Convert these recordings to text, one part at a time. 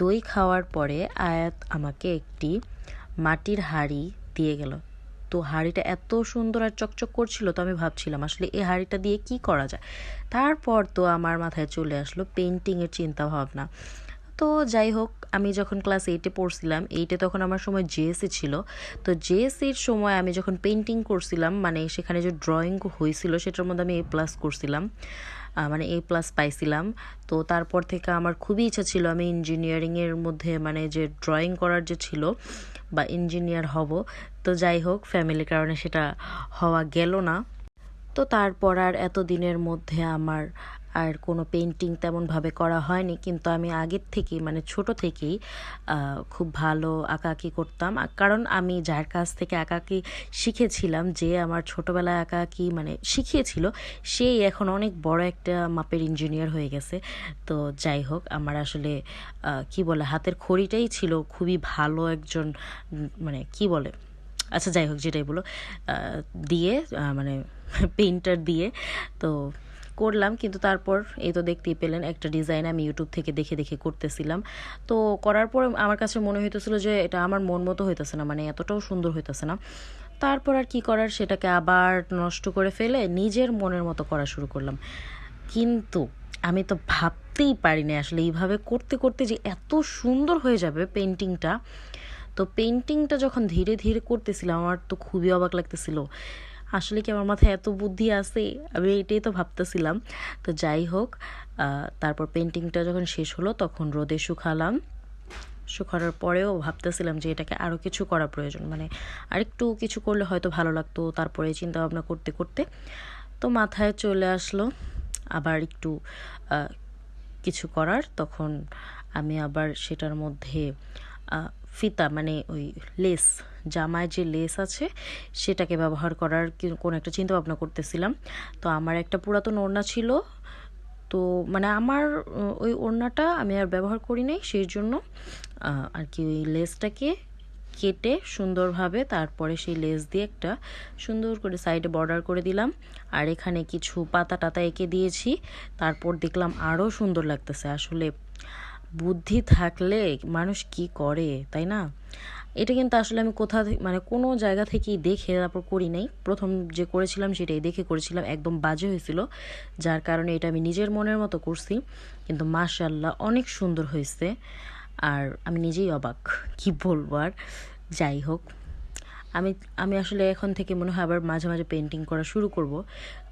দই খাওয়ার পরে আয়াত আমাকে একটি মাটির হাঁড়ি দিয়ে গেল। তো হাঁড়িটা এত সুন্দর আর চকচক করছিল তো আমি ভাবছিলাম, আসলে এই হাঁড়িটা দিয়ে কি করা যায়? তারপর তো আমার মাথায় চলে আসলো পেন্টিংয়ের চিন্তা ভাবনা তো যাই হোক, আমি যখন ক্লাস এইটে পড়ছিলাম এইটে তখন আমার সময় জেএসসি ছিল। তো জেএসসির সময় আমি যখন পেন্টিং করছিলাম মানে সেখানে যে ড্রয়িং হয়েছিল, সেটার মধ্যে আমি এ প্লাস করছিলাম। মানে এ প্লাস পাইছিলাম। তো তারপর থেকে আমার খুবই ইচ্ছা ছিল আমি ইঞ্জিনিয়ারিংয়ের মধ্যে মানে যে ড্রয়িং করার যে ছিল বা ইঞ্জিনিয়ার হব। তো যাই হোক ফ্যামিলির কারণে সেটা হওয়া গেল না। তো তারপর আর এত দিনের মধ্যে আমার আর কোনো পেন্টিং তেমনভাবে করা হয়নি, কিন্তু আমি আগের থেকেই মানে ছোট থেকেই খুব ভালো আঁকাআঁকি করতাম। কারণ আমি যার কাছ থেকে আঁকাআঁকি শিখেছিলাম, যে আমার ছোটোবেলায় আঁকাআঁকি মানে শিখিয়েছিল, সেই এখন অনেক বড় একটা মাপের ইঞ্জিনিয়ার হয়ে গেছে। তো যাই হোক, আমার আসলে কি বলে, হাতের খড়িটাই ছিল খুবই ভালো একজন মানে কি বলে আচ্ছা যাই হোক, যেটাই বলো দিয়ে মানে পেইন্টার দিয়ে, তো করলাম, কিন্তু তারপর এই তো দেখতেই পেলেন একটা ডিজাইন আমি ইউটিউব থেকে দেখে দেখে করতেছিলাম। তো করার পর আমার কাছে মনে হইতেছিল যে এটা আমার মন মতো হইতেছে না মানে এতটাও সুন্দর হইতেছে না। তারপর আর কি করার সেটাকে আবার নষ্ট করে ফেলে নিজের মনের মতো করা শুরু করলাম। কিন্তু আমি তো ভাবতেই পারিনি আসলে এইভাবে করতে করতে যে এত সুন্দর হয়ে যাবে পেন্টিংটা তো পেন্টিংটা যখন ধীরে ধীরে করতেছিলাম, আমার তো খুবই অবাক লাগতেছিল। আসলে কি আমার মাথায় এত বুদ্ধি আছে? আমি এটাই তো ভাবতেছিলাম। তো যাই হোক তারপর পেন্টিংটা যখন শেষ হলো, তখন রোদে শুকালাম। শুকানোর পরেও ভাবতেছিলাম যে এটাকে আরও কিছু করা প্রয়োজন। মানে আরেকটু কিছু করলে হয়তো ভালো লাগতো, তারপরে চিন্তা ভাবনা করতে করতে। তো মাথায় চলে আসলো। আবার একটু কিছু করার। তখন আমি আবার সেটার মধ্যে ফিতা মানে ওই লেস জামায় যে লেস আছে, সেটাকে ব্যবহার করার কোনো একটা চিন্তা ভাবনা করতেছিলাম। তো আমার একটা পুরাতন ওড়না ছিল। তো মানে আমার ওই ওড়নাটা আমি আর ব্যবহার করি নাই, সেই জন্য আর কি ওই লেসটাকে কেটে সুন্দরভাবে তারপরে সেই লেস দিয়ে একটা সুন্দর করে সাইডে বর্ডার করে দিলাম। আর এখানে কিছু পাতা টাতা এঁকে দিয়েছি। তারপর দেখলাম আরও সুন্দর লাগতেছে। আসলে বুদ্ধি থাকলে মানুষ কি করে, তাই না? এটা কিন্তু আসলে আমি কোথা মানে কোনো জায়গা থেকেই দেখে তারপর করি নাই। প্রথম যে করেছিলাম সেটাই দেখে করেছিলাম, একদম বাজে হয়েছিল, যার কারণে এটা আমি নিজের মনের মতো করছি। কিন্তু মাশাল্লাহ অনেক সুন্দর হয়েছে, আর আমি নিজেই অবাক, কি বলব আর? যাই হোক, আমি আমি আসলে এখন থেকে মনে হয় আবার মাঝে মাঝে পেন্টিং করা শুরু করব,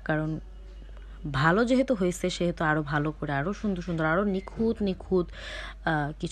কারণ ভালো যেহেতু হয়েছে, সেহেতু আরও ভালো করে আরও সুন্দর সুন্দর আরও নিখুঁত নিখুঁত কিছু